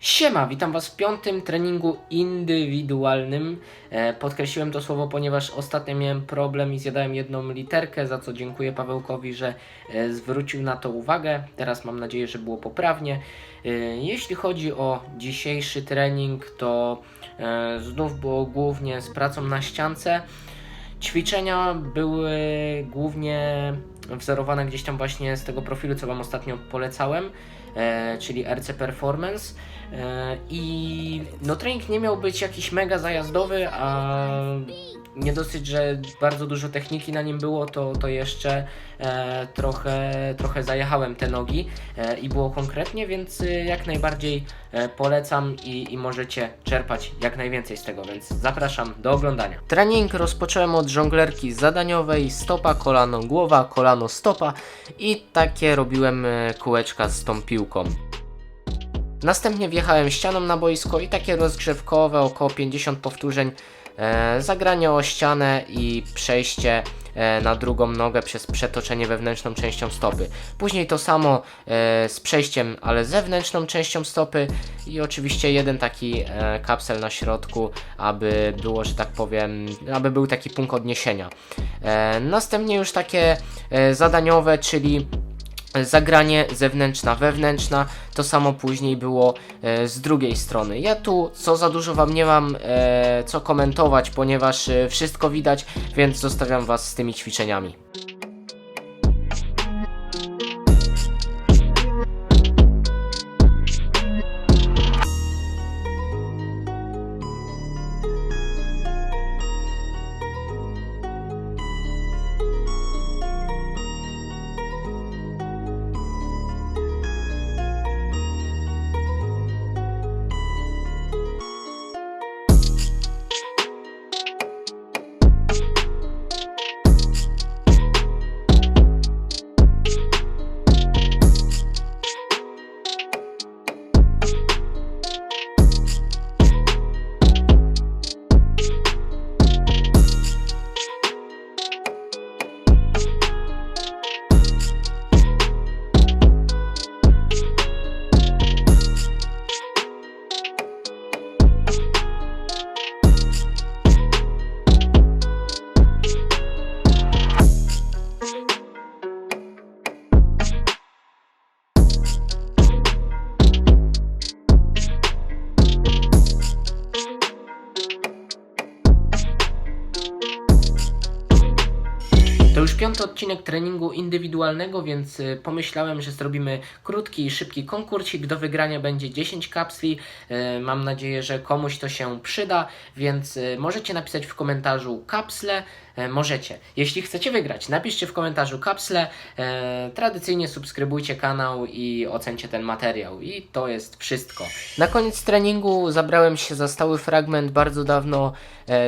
Siema, witam Was w piątym treningu indywidualnym. E, podkreśliłem to słowo, ponieważ ostatnio miałem problem i zjadałem jedną literkę, za co dziękuję Pawełkowi, że e, zwrócił na to uwagę. Teraz mam nadzieję, że było poprawnie. E, jeśli chodzi o dzisiejszy trening, to e, znów było głównie z pracą na ściance. Ćwiczenia były głównie wzorowane gdzieś tam właśnie z tego profilu, co Wam ostatnio polecałem, e, czyli RC Performance. E, I no trening nie miał być jakiś mega zajazdowy, a nie dosyć, że bardzo dużo techniki na nim było, to, to jeszcze e, trochę, trochę zajechałem te nogi e, i było konkretnie, więc e, jak najbardziej e, polecam i, i możecie czerpać jak najwięcej z tego, więc zapraszam do oglądania. Trening rozpocząłem od żonglerki zadaniowej, stopa, kolano, głowa, kolano, stopa i takie robiłem e, kółeczka z tą piłką. Następnie wjechałem ścianą na boisko i takie rozgrzewkowe, około 50 powtórzeń, zagranie o ścianę i przejście e, na drugą nogę przez przetoczenie wewnętrzną częścią stopy. Później to samo e, z przejściem, ale zewnętrzną częścią stopy i oczywiście jeden taki e, kapsel na środku, aby było, że tak powiem, aby był taki punkt odniesienia. E, następnie już takie e, zadaniowe, czyli zagranie zewnętrzna, wewnętrzna, to samo później było e, z drugiej strony. Ja tu co za dużo wam nie mam e, co komentować, ponieważ e, wszystko widać, więc zostawiam was z tymi ćwiczeniami. To już piąty odcinek treningu indywidualnego, więc y, pomyślałem, że zrobimy krótki i szybki konkursik. Do wygrania będzie 10 kapsli. Y, Mam nadzieję, że komuś to się przyda, więc y, możecie napisać w komentarzu kapsle. Możecie. Jeśli chcecie wygrać, napiszcie w komentarzu kapsle. Tradycyjnie subskrybujcie kanał i ocencie ten materiał. I to jest wszystko. Na koniec treningu zabrałem się za stały fragment. Bardzo dawno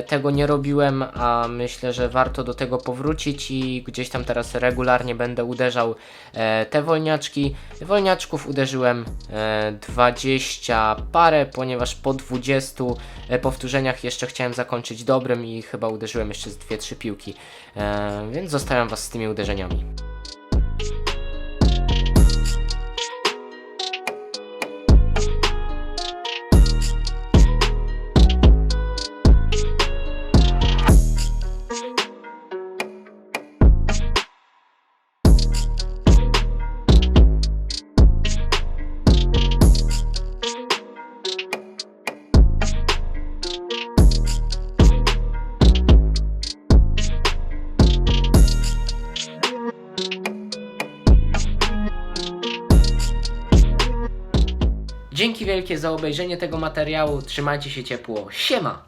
tego nie robiłem, a myślę, że warto do tego powrócić i gdzieś tam teraz regularnie będę uderzał e, te wolniaczki. Wolniaczków uderzyłem e, 20 parę, ponieważ po 20 e, powtórzeniach jeszcze chciałem zakończyć dobrym i chyba uderzyłem jeszcze z 2-3 piłki. E, więc zostawiam Was z tymi uderzeniami. Dzięki wielkie za obejrzenie tego materiału. Trzymajcie się ciepło. Siema!